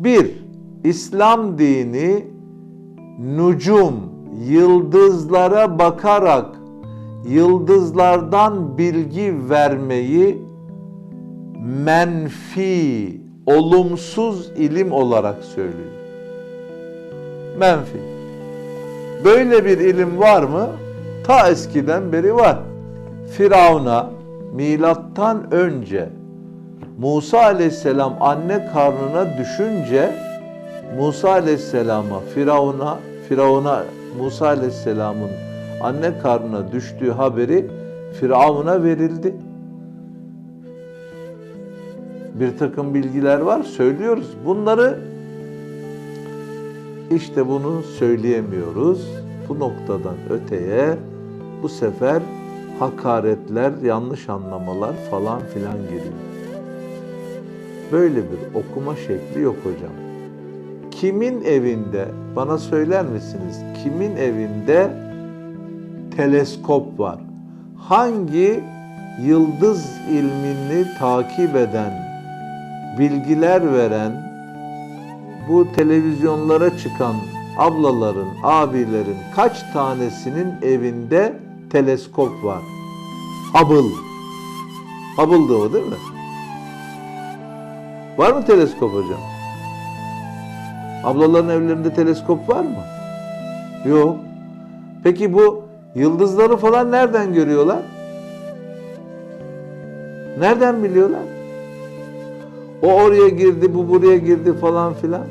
Bir, İslam dini nucum, yıldızlara bakarak yıldızlardan bilgi vermeyi menfi, olumsuz ilim olarak söylüyor. Menfi. Böyle bir ilim var mı? Ta eskiden beri var. Firavun'a milattan önce Musa aleyhisselam anne karnına düşünce Musa aleyhisselama Firavun'a Firavun'a Musa aleyhisselamın anne karnına düştüğü haberi Firavun'a verildi. Bir takım bilgiler var söylüyoruz. Bunları işte bunu söyleyemiyoruz. Bu noktadan öteye bu sefer hakaretler, yanlış anlamalar falan filan geliyor. Böyle bir okuma şekli yok hocam. Kimin evinde, bana söyler misiniz? Kimin evinde teleskop var? Hangi yıldız ilmini takip eden, bilgiler veren, bu televizyonlara çıkan ablaların, abilerin kaç tanesinin evinde teleskop var? Hubble. Hubble'dı o değil mi? Var mı teleskop hocam? Ablaların evlerinde teleskop var mı? Yok. Peki bu yıldızları falan nereden görüyorlar? Nereden biliyorlar? O oraya girdi, bu buraya girdi falan filan.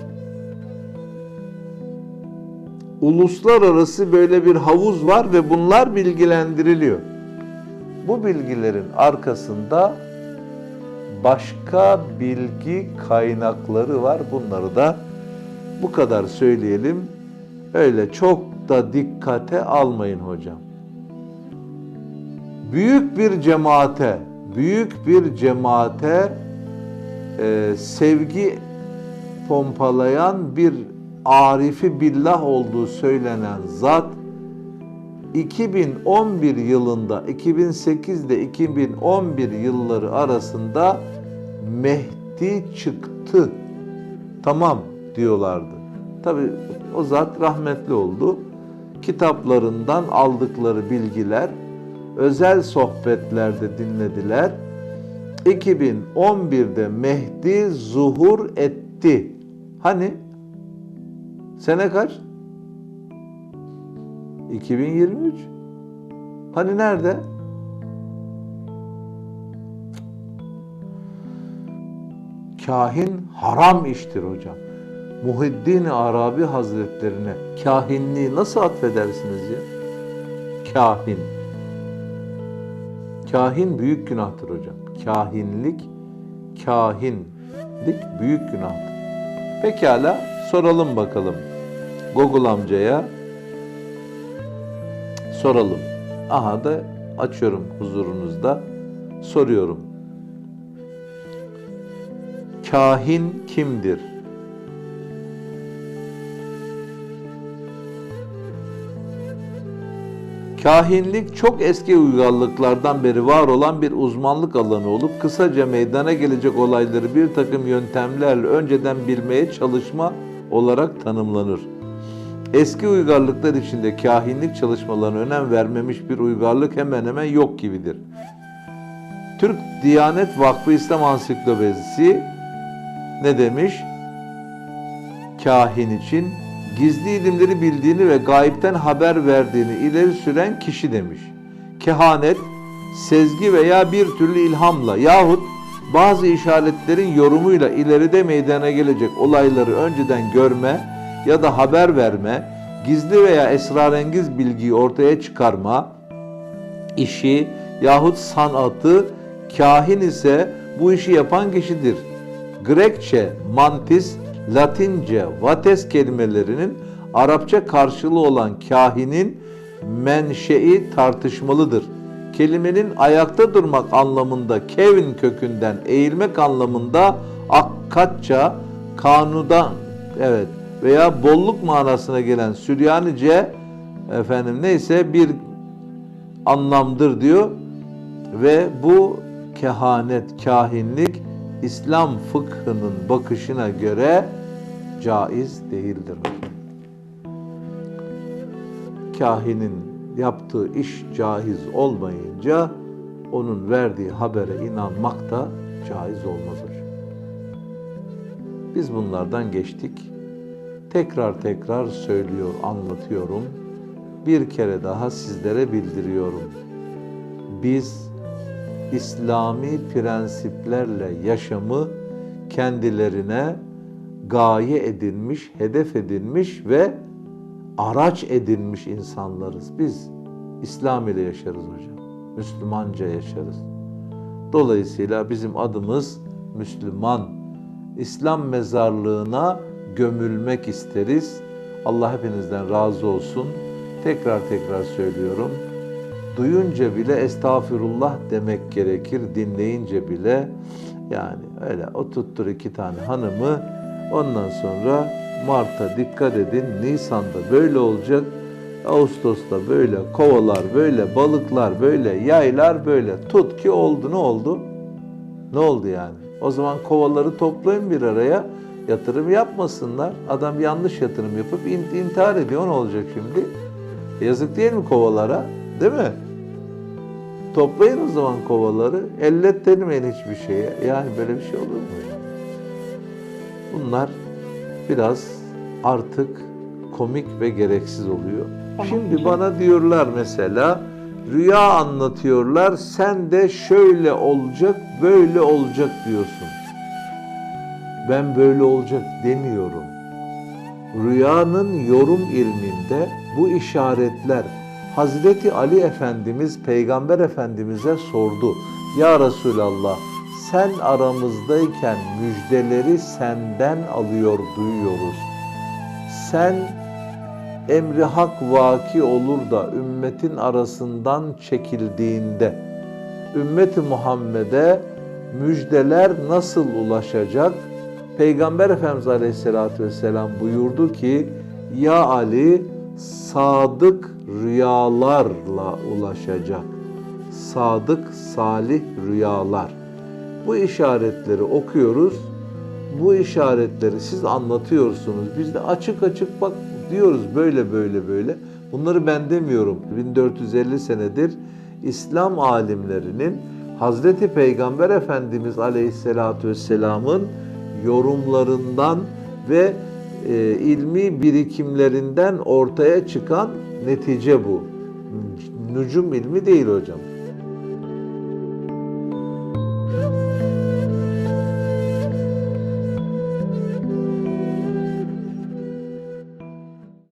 Uluslararası böyle bir havuz var ve bunlar bilgilendiriliyor. Bu bilgilerin arkasında başka bilgi kaynakları var. Bunları da bu kadar söyleyelim. Öyle çok da dikkate almayın hocam. Büyük bir cemaate, büyük bir cemaate e, sevgi pompalayan bir arifi billah olduğu söylenen zat 2011 yılında 2008 ile 2011 yılları arasında Mehdi çıktı. Tamam diyorlardı. Tabi o zat rahmetli oldu. Kitaplarından aldıkları bilgiler özel sohbetlerde dinlediler. 2011'de Mehdi zuhur etti. Hani? Sene kaç? 2023. Hani nerede? Kahin haram iştir hocam. Muhiddin Arabi Hazretlerine kahinliği nasıl atfedersiniz ya? Kahin. Kahin büyük günahtır hocam. Kahinlik, kahinlik büyük günahtır. Pekala soralım bakalım. Google amcaya soralım. Aha da açıyorum huzurunuzda. Soruyorum. Kahin kimdir? Kahinlik çok eski uygarlıklardan beri var olan bir uzmanlık alanı olup kısaca meydana gelecek olayları bir takım yöntemlerle önceden bilmeye çalışma olarak tanımlanır. Eski uygarlıklar içinde kahinlik çalışmalarına önem vermemiş bir uygarlık hemen hemen yok gibidir. Türk Diyanet Vakfı İslam Ansiklopedisi ne demiş? Kahin için gizli ilimleri bildiğini ve gayipten haber verdiğini ileri süren kişi demiş. Kehanet, sezgi veya bir türlü ilhamla yahut bazı işaretlerin yorumuyla ileride meydana gelecek olayları önceden görme ya da haber verme, gizli veya esrarengiz bilgiyi ortaya çıkarma, işi yahut sanatı, kahin ise bu işi yapan kişidir. Grekçe mantis, Latince vates kelimelerinin Arapça karşılığı olan kahinin menşei tartışmalıdır. Kelimenin ayakta durmak anlamında kevin kökünden eğilmek anlamında akkatça, kanudan evet veya bolluk manasına gelen Süryanice efendim neyse bir anlamdır diyor ve bu kehanet, kahinlik İslam fıkhının bakışına göre caiz değildir. Kahinin yaptığı iş caiz olmayınca onun verdiği habere inanmak da caiz olmaz hocam. Biz bunlardan geçtik. Tekrar tekrar söylüyor, anlatıyorum. Bir kere daha sizlere bildiriyorum. Biz İslami prensiplerle yaşamı kendilerine gaye edinmiş, hedef edinmiş ve araç edinmiş insanlarız. Biz İslam ile yaşarız hocam. Müslümanca yaşarız. Dolayısıyla bizim adımız Müslüman. İslam mezarlığına gömülmek isteriz. Allah hepinizden razı olsun. Tekrar tekrar söylüyorum. Duyunca bile estağfirullah demek gerekir. Dinleyince bile yani öyle oturttur iki tane hanımı ondan sonra Mart'a dikkat edin. Nisan'da böyle olacak. Ağustos'ta böyle kovalar, böyle balıklar, böyle yaylar böyle. Tut ki oldu ne oldu? Ne oldu yani? O zaman kovaları toplayın bir araya. Yatırım yapmasınlar. Adam yanlış yatırım yapıp in- intihar ediyor. Ne olacak şimdi? Yazık değil mi kovalara? Değil mi? Toplayın o zaman kovaları. Ellettirmeyin hiçbir şeye. Yani böyle bir şey olur mu? Bunlar biraz artık komik ve gereksiz oluyor. Şimdi bana diyorlar mesela rüya anlatıyorlar. Sen de şöyle olacak, böyle olacak diyorsun. Ben böyle olacak demiyorum. Rüyanın yorum ilminde bu işaretler Hazreti Ali Efendimiz Peygamber Efendimiz'e sordu. Ya Resulallah sen aramızdayken müjdeleri senden alıyor duyuyoruz. Sen emri hak vaki olur da ümmetin arasından çekildiğinde ümmeti Muhammed'e müjdeler nasıl ulaşacak? Peygamber Efendimiz Aleyhisselatü Vesselam buyurdu ki Ya Ali sadık rüyalarla ulaşacak. Sadık salih rüyalar. Bu işaretleri okuyoruz. Bu işaretleri siz anlatıyorsunuz. Biz de açık açık bak diyoruz böyle böyle böyle. Bunları ben demiyorum. 1450 senedir İslam alimlerinin Hazreti Peygamber Efendimiz Aleyhisselatü Vesselam'ın yorumlarından ve e, ilmi birikimlerinden ortaya çıkan netice bu. Nücum ilmi değil hocam.